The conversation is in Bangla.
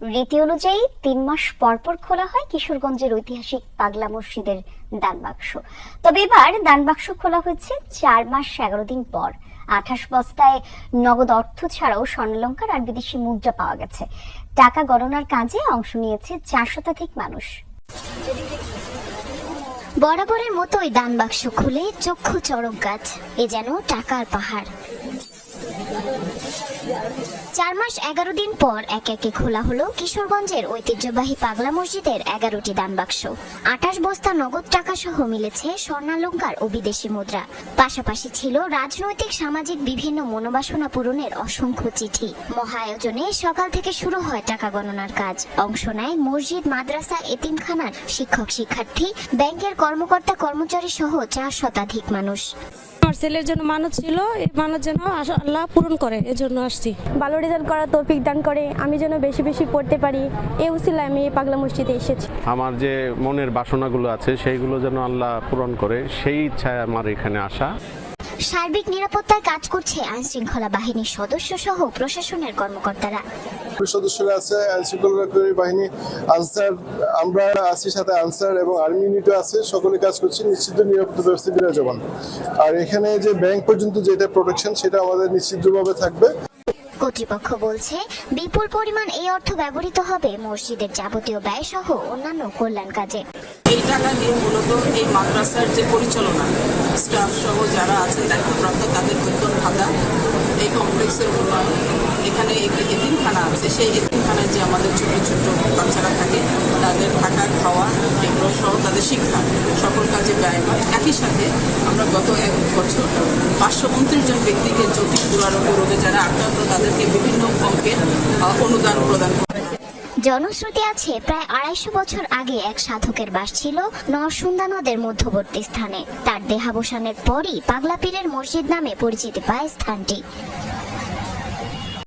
রীতি অনুযায়ী তিন মাস পর পর খোলা হয় কিশোরগঞ্জের ঐতিহাসিক পাগলা মসজিদের দান বাক্স। তবে এবার দান বাক্স খোলা হয়েছে চার মাস এগারো দিন পর। আঠাশ বস্তায় নগদ অর্থ ছাড়াও স্বর্ণালঙ্কার আর বিদেশি মুদ্রা পাওয়া গেছে। টাকা গণনার কাজে অংশ নিয়েছে চার শতাধিক মানুষ। বরাবরের মতোই দান বাক্স খুলে চক্ষু চড়ক গাছ এ যেন টাকার পাহাড়। চার মাস এগারো দিন পর এক একে খোলা হলো কিশোরগঞ্জের ঐতিহ্যবাহী পাগলা মসজিদের এগারোটি দান বাক্স। আঠাশ বস্তা নগদ টাকা সহ মিলেছে স্বর্ণালঙ্কার ও বিদেশি মুদ্রা। পাশাপাশি ছিল রাজনৈতিক, সামাজিক বিভিন্ন মনোবাসনা পূরণের অসংখ্য চিঠি। মহায়োজনে সকাল থেকে শুরু হয় টাকা গণনার কাজ। অংশ নেয় মসজিদ, মাদ্রাসা, এতিমখানার শিক্ষক, শিক্ষার্থী, ব্যাংকের কর্মকর্তা, কর্মচারী সহ চার শতাধিক মানুষ। আমার ছেলের জন্য মানত ছিল এই মানত যেন আল্লাহ পূরণ করে এজন্য আসছি। ভালো রেজাল্ট করার তৌফিক দান করে আমি যেন বেশি বেশি পড়তে পারি এই উসিলায় আমি এই পাগলা মসজিদে এসেছি। আমার যে মনের বাসনাগুলো আছে সেইগুলো যেন আল্লাহ পূরণ করে সেই ইচ্ছায় আমার এখানে আসা। সার্বিক নিরাপত্তায় কাজ করছে আইন শৃঙ্খলা বাহিনীর সদস্য সহ প্রশাসনের কর্মকর্তারা। সদস্যরা আছে আইন শৃঙ্খলাকারী বাহিনী আনসার আমরা আছি সাথে আনসার এবং আর্মি ইউনিটও আছে সকলে কাজ করছি নিশ্চিত নিরাপত্তা ব্যবস্থা বিরাজমান। আর এখানে যে ব্যাংক পর্যন্ত যেটা প্রোটেকশন সেটা আমাদের নিশ্চিতভাবে থাকবে। কর্তৃপক্ষ বলছে বিপুল পরিমাণ এই অর্থ ব্যবহৃত হবে মসজিদের যাবতীয় ব্যয় সহ অন্যান্য কল্যাণ কাজে। এই টাকা দিয়ে মূলত এই মাদ্রাসার যে পরিচালনা স্টাফ সহ যারা আছেন দায়িত্বপ্রাপ্ত তাদের বেতন ভাতা। এই কমপ্লেক্সের উন্নয়ন। এখানে একটি এতিমখানা আছে। সেই এতিমখানায় যে আমাদের ছোট ছোট বাচ্চারা থাকে, তাদের থাকা, খাওয়া, এগুলো সহ তাদের শিক্ষা, সকল কাজে ব্যয় হয়। একই সাথে আমরা গত এক বছর পাঁচশো উনত্রিশ জন ব্যক্তিকে জটিল দুরারোগ্য রোগে যারা আক্রান্ত, তাদেরকে বিভিন্ন অঙ্কের অনুদান প্রদান জনশ্রুতি আছে, প্রায় আড়াইশো বছর আগে এক সাধকের বাস ছিল নরসুন্দা নদের মধ্যবর্তী স্থানে। তার দেহাবসানের পরই পাগলা পীরের মসজিদ নামে পরিচিতি পায় স্থানটি।